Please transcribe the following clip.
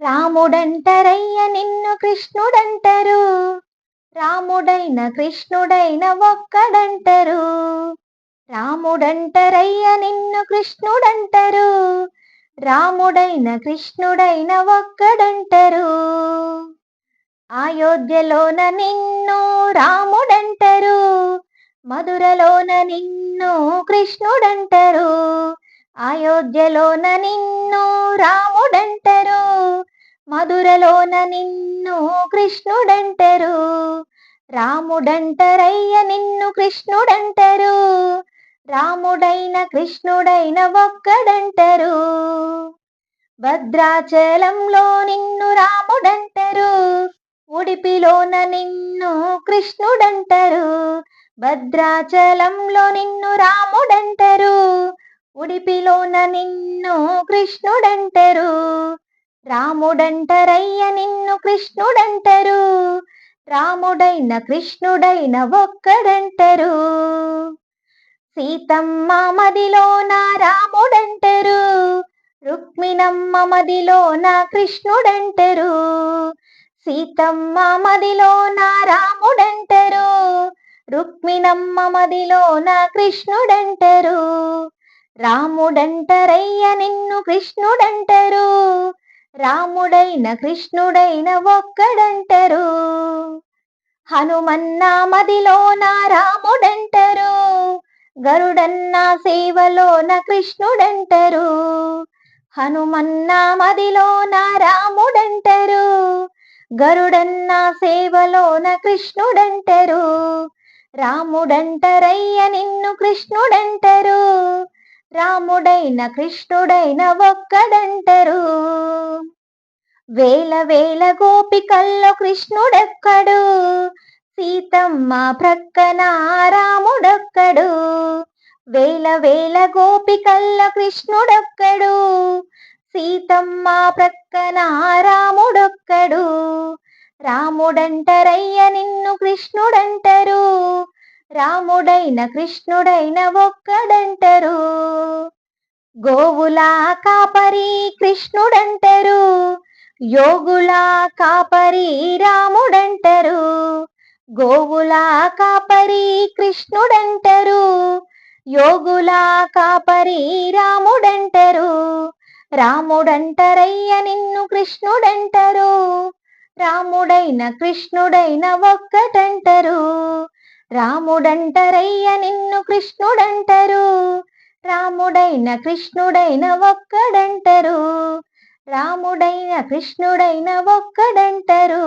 రాముడంటరయ్య నిన్ను కృష్ణుడంటరు. రాముడైన కృష్ణుడైన ఒక్కడంటరు. రాముడంటరయ్య నిన్ను కృష్ణుడంటరు. రాముడైన కృష్ణుడైన ఒక్కడంటరు. అయోధ్యలోన నిన్ను రాముడంటరు. మధురలోన నిన్ను కృష్ణుడంటరు. అయోధ్యలోన నిన్ను రాముడంటరు. మధురలోన నిన్ను కృష్ణుడంటరు. రాముడంటరయ్య నిన్ను కృష్ణుడంటరు. రాముడైన కృష్ణుడైన ఒక్కడంటరు. భద్రాచలంలో నిన్ను రాముడంటరు. ఉడిపిలోన నిన్ను కృష్ణుడంటరు. భద్రాచలంలో నిన్ను రాముడంటరు. ఉడిపిలోన నిన్ను కృష్ణుడంటరు. రాముడంటరయ్య నిన్ను కృష్ణుడంటరు. రాముడైన కృష్ణుడైన ఒక్కడంటరు. సీతమ్మ మదిలోన రాముడంటరు. రుక్మిణమ్మ మదిలోన కృష్ణుడంటరు. సీతమ్మ మదిలోన రాముడంటరు. రుక్మిణమ్మ మదిలోన కృష్ణుడంటరు. రాముడంటరయ్య నిన్ను కృష్ణుడంటరు. రాముడైన కృష్ణుడైన ఒక్కడంటరు. హనుమన్న మదిలోన రాముడంటరు. గరుడన్న సేవలోన కృష్ణుడంటరు. హనుమన్న మదిలోన రాముడంటరు. గరుడన్న సేవలోన కృష్ణుడంటరు. రాముడంటరయ్య నిన్ను కృష్ణుడంటరు. రాముడైన కృష్ణుడైన ఒక్కడంటరు. వేల వేల గోపికల్లో కృష్ణుడెక్కడు. సీతమ్మ ప్రక్కన రాముడొక్కడు. వేల వేల గోపికల్లో కృష్ణుడొక్కడు. సీతమ్మ ప్రక్కన రాముడొక్కడు. రాముడంటరయ్య నిన్ను కృష్ణుడంటరు. రాముడైన కృష్ణుడైన ఒక్కడంటరు. గోవులా కాపరి కృష్ణుడంటరు. యోగులా కాపరి రాముడంటరు. గోవులా కాపరి కృష్ణుడంటరు. యోగులా కాపరి రాముడంటరు. రాముడంటరయ్య నిన్ను కృష్ణుడంటరు. రాముడైన కృష్ణుడైన ఒక్కటంటరు రాముడంటరయ్య నిన్ను కృష్ణుడంటరు. రాముడైన కృష్ణుడైన ఒక్కడంటరు. రాముడైన కృష్ణుడైన ఒక్కడంటరు.